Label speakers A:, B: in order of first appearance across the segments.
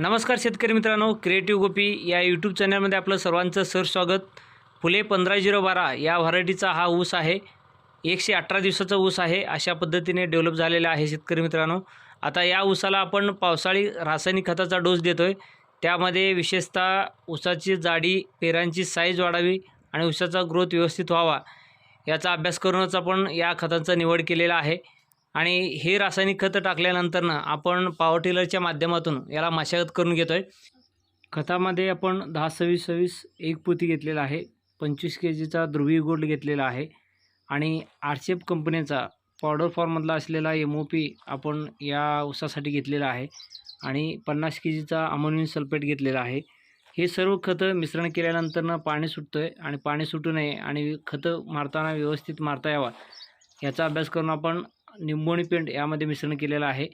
A: नमस्कार शेतकरी मित्रांनो क्रिएटिव्ह गोपी या यूट्यूब चॅनलमध्ये आपलं सर्वांचं सर स्वागत. फुले पंधरा झिरो बारा या व्हरायटीचा हा ऊस आहे. एकशे अठरा दिवसाचा ऊस आहे. अशा पद्धतीने डेव्हलप झालेला आहे शेतकरी मित्रांनो. आता या ऊसाला आपण पावसाळी रासायनिक खताचा डोस देतो आहे त्यामध्ये विशेषतः ऊसाची जाडी पेरांची साईज वाढावी आणि ऊसाचा ग्रोथ व्यवस्थित व्हावा याचा अभ्यास करूनच आपण या खतांचा निवड केलेला आहे. आणि हे रासायनिक खतं टाकल्यानंतर ना आपण पॉवर टिलरच्या माध्यमातून याला मशागत करून घेतो आहे खतामध्ये आपण दहा सव्वीस सव्वीस एक पोती घेतलेला आहे पंचवीस के जीचा ध्रुवी गोल्ड घेतलेला आहे आणि आरसेप कंपनीचा पावडर फॉर्ममधला असलेला एम ओ पी आपण या ऊसासाठी घेतलेला आहे आणि पन्नास के जीचा अमोनियम सल्फेट घेतलेला आहे. हे सर्व खतं मिश्रण केल्यानंतरनं पाणी सुटतं आहे आणि पाणी सुटू नये आणि खतं मारताना व्यवस्थित मारता यावा. याचा अभ्यास करून आपण निंबोणी पेंट यामध्ये मिश्रण केलेलं आहे.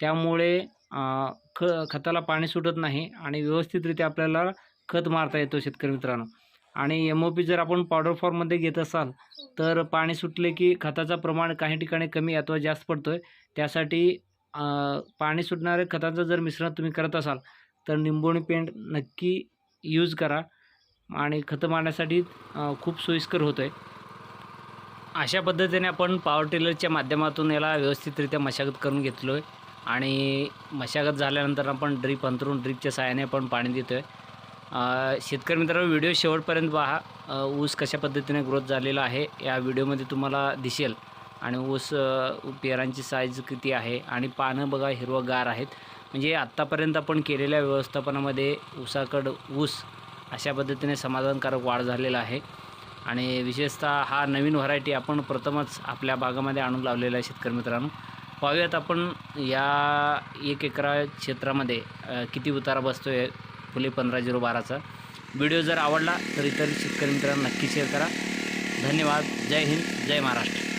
A: त्यामुळे ख खताला पाणी सुटत नाही आणि व्यवस्थितरित्या आपल्याला खत मारता येतो शेतकरी मित्रांनो. आणि एम ओ पी जर आपण पावडर फॉर्ममध्ये घेत असाल तर पाणी सुटले की खताचं प्रमाण काही ठिकाणी कमी अथवा जास्त पडतो आहे त्यासाठी पाणी सुटणाऱ्या खताचं जर मिश्रण तुम्ही करत असाल तर निंबोणी पेंट नक्की यूज करा. आणि खतं मारण्यासाठी खूप सोयीस्कर होतं आहे अशा पद्धतीने आपण पॉवर टिलरच्या माध्यमातून याला व्यवस्थितरित्या मशागत करून घेतलो आहे आणि मशागत झाल्यानंतर आपण ड्रीप अंतरून ड्रीपच्या सहाय्याने आपण पाणी देतो आहे शेतकरी मित्रांनो व्हिडिओ शेवटपर्यंत पहा. ऊस कशा पद्धतीने ग्रोथ झालेला आहे या व्हिडिओमध्ये तुम्हाला दिसेल. आणि ऊस पेरांची साईज किती आहे आणि पानं बघा हिरवगार आहेत. म्हणजे आत्तापर्यंत आपण केलेल्या व्यवस्थापनामध्ये ऊसाकडं ऊस अशा पद्धतीने समाधानकारक वाढ झालेला आहे. आणि विशेषतः हा नवीन व्हरायटी आपण प्रथमच आपल्या भागामध्ये आणून लावलेला आहे शेतकरी मित्रांनो. पाहूयात आपण या एक एकरा क्षेत्रामध्ये किती उतारा बसतो आहे फुले पंधरा झिरो बाराचा. व्हिडिओ जर आवडला तर इतर शेतकरी मित्रांना नक्की शेअर करा. धन्यवाद. जय हिंद. जय महाराष्ट्र.